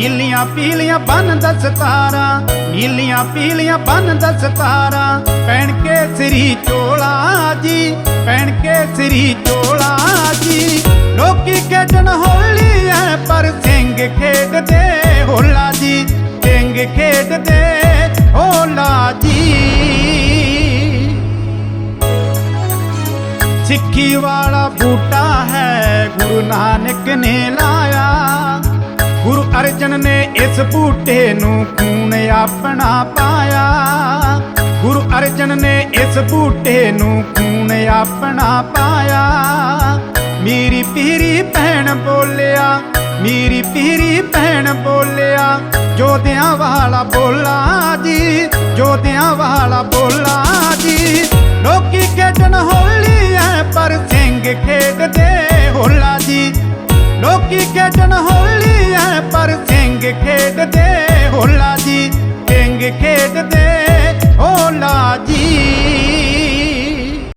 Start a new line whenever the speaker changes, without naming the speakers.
ਨੀਲੀਆਂ ਪੀਲੀਆਂ ਬੰਨ ਦਸਤਾਰਾਂ ਨੀਲੀਆਂ ਪੀਲੀਆਂ ਬੰਨ ਦਸਤਾਰਾਂ ਪੈਣ ਕੇ ਸਰੀ ਚੋਲਾ ਜੀ, ਪੈਣ ਕੇ ਸਰੀ ਚੋਲਾ ਜੀ। ਲੋਕੀ ਖੇਡਣ ਹੋਲੀ ਐ, ਪਰ ਸਿੰਘ ਖੇਡਦੇ ਹੋਲਾ ਜੀ। ਸਿੰਘ ਖੇਡਦੇ ਹੋਲਾ ਜੀ। ਸਿੱਖੀ ਵਾਲਾ ਬੂਟਾ ਹੈ, ਗੁਰੂ ਨਾਨਕ ਨੇ ਲਾਇਆ ਗੁਰੂ ਅਰਜਨ ਨੇ ਇਸ ਬੂਟੇ ਨੂੰ ਖੂਨ ਆਪਣਾ ਪਾਇਆ। ਗੁਰੂ ਅਰਜਨ ਨੇ ਇਸ ਬੂਟੇ ਨੂੰ ਖੂਨ ਆਪਣਾ ਪਾਇਆ। ਮੇਰੀ ਪੀਰੀ ਭੈਣ ਬੋਲਿਆ, ਮੇਰੀ ਪੀਰੀ ਭੈਣ ਬੋਲਿਆ, ਜੋਧਿਆਂ ਵਾਲਾ ਬੋਲਾ ਜੀ, ਜੋਧਿਆਂ ਵਾਲਾ ਬੋਲਾ ਜੀ। ਲੋਕੀ ਖੇਡਣ ਹੋਲੀ ਐ ਪਰ ਸਿੰਘ ਖੇਡਦੇ ਹੋਲਾ ਜੀ। ਲੋਕੀ ਖੇਡਣ ਹੋਲੀ ਢੋਲਾ ਜੀ ਕਿੰਗ ਖੇਡਦੇ ਓਲਾ ਜੀ।